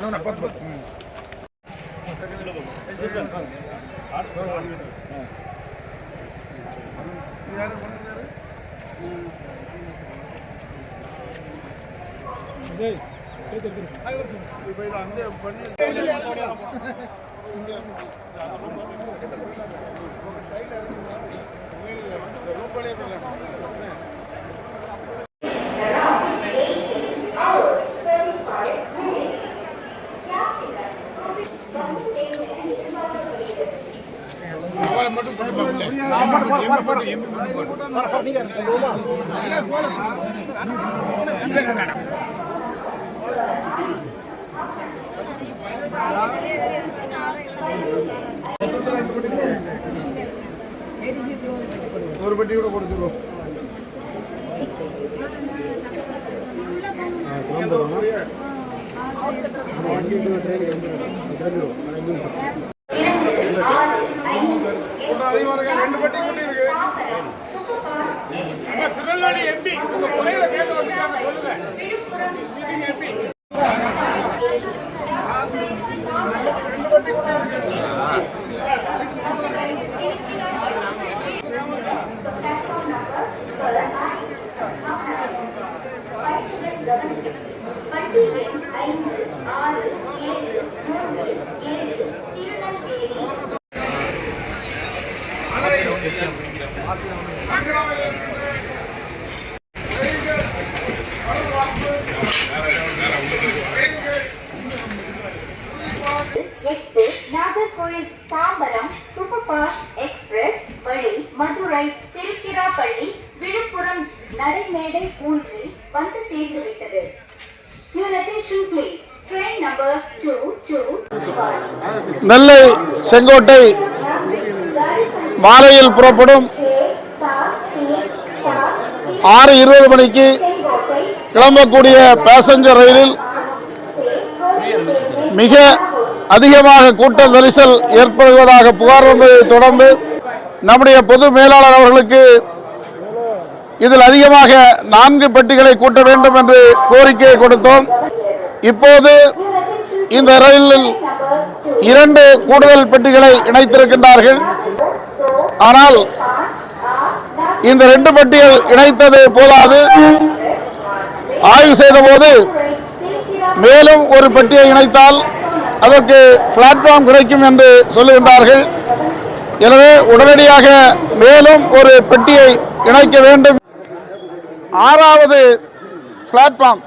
இன்னொன்று பத்து பத்து இப்போ இதை அங்கே பண்ணி ஒரு பெட்டி கூட கொடுத்துருவோம் ரெண்டு பெட்டி குட்டி இருக்கு. திருநெல்வேலி எம்பி உங்க குறையில கேட்க வந்துட்டாங்க சொல்லுங்க. எம்பி எட்டு நாகர்கோயில் தாம்பரம் சூப்பர்ஃபாஸ்ட் எக்ஸ்பிரஸ் வழி மதுரை திருச்சிராப்பள்ளி விழுப்புரம் நடைமேடை ஊன்றி வந்து சேர்ந்து விட்டது Your attention please. Train number two two நெல்லை செங்கோட்டை மாலையில் புறப்படும் ஆறு இருபது மணிக்கு கிளம்பக்கூடிய பேசஞ்சர் ரயிலில் மிக அதிகமாக கூட்ட நெரிசல் ஏற்படுவதாக புகார் வந்ததை தொடர்ந்து நம்முடைய பொது மேலாளர் அவர்களுக்கு இதில் அதிகமாக நான்கு பெட்டிகளை கூட்ட வேண்டும் என்று கோரிக்கை கொடுத்தோம். இப்போது இந்த ரயிலில் இரண்டு கூடுதல் பெட்டிகளை இணைத்திருக்கின்றார்கள். ஆனால் இந்த ரெண்டு பெட்டிகள் இணைத்தது போதாது ஆய்வு செய்தபோது மேலும் ஒரு பெட்டியை இணைத்தால் அதற்கு பிளாட்ஃபார்ம் கிடைக்கும் என்று சொல்லுகின்றார்கள். எனவே உடனடியாக மேலும் ஒரு பெட்டியை இணைக்க வேண்டும். ஆறாவது பிளாட்ஃபார்ம்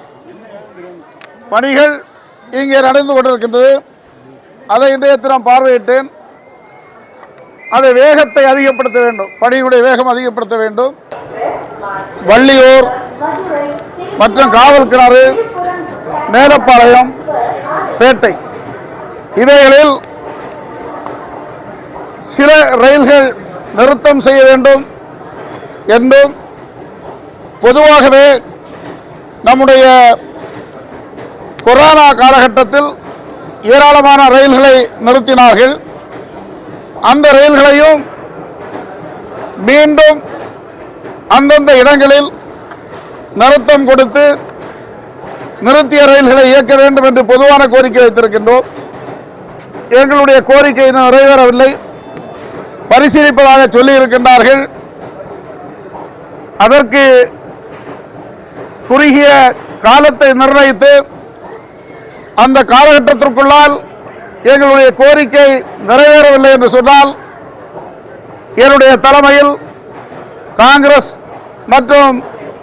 பணிகள் இங்கே நடந்து கொண்டிருக்கின்றது. அதை இன்றைய தினம் பார்வையிட்டேன். அதை வேகத்தை அதிகப்படுத்த வேண்டும். பணியுடைய வேகம் அதிகப்படுத்த வேண்டும். வள்ளியூர் மற்றும் காவல் கிணறு மேலப்பாளையம் பேட்டை. இவைகளில் சில ரயில்கள் நிறுத்தம் செய்ய வேண்டும் என்றும் பொதுவாகவே நம்முடைய கொரோனா காலகட்டத்தில் ஏராளமான ரயில்களை நிறுத்தினார்கள். அந்த ரயில்களையும் மீண்டும் அந்தந்த இடங்களில் நிறுத்தம் கொடுத்து நிறுத்திய ரயில்களை இயக்க வேண்டும் என்று பொதுவான கோரிக்கை வைத்திருக்கின்றோம். எங்களுடைய கோரிக்கை இன்னும் நிறைவேறவில்லை. பரிசீலிப்பதாக சொல்லி இருக்கின்றார்கள் அதற்கு குறுகிய காலத்தை நிர்ணயித்து அந்த காலகட்டத்திற்குள்ளால் எங்களுடைய கோரிக்கை நிறைவேறவில்லை என்று சொன்னால் என்னுடைய தலைமையில் காங்கிரஸ் மற்றும்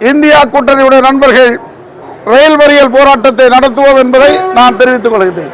இந்தியா கூட்டணியுடைய நண்பர்கள் ரயில் மறியல் போராட்டத்தை நடத்துவோம் என்பதை நான் தெரிவித்துக் கொள்கிறேன்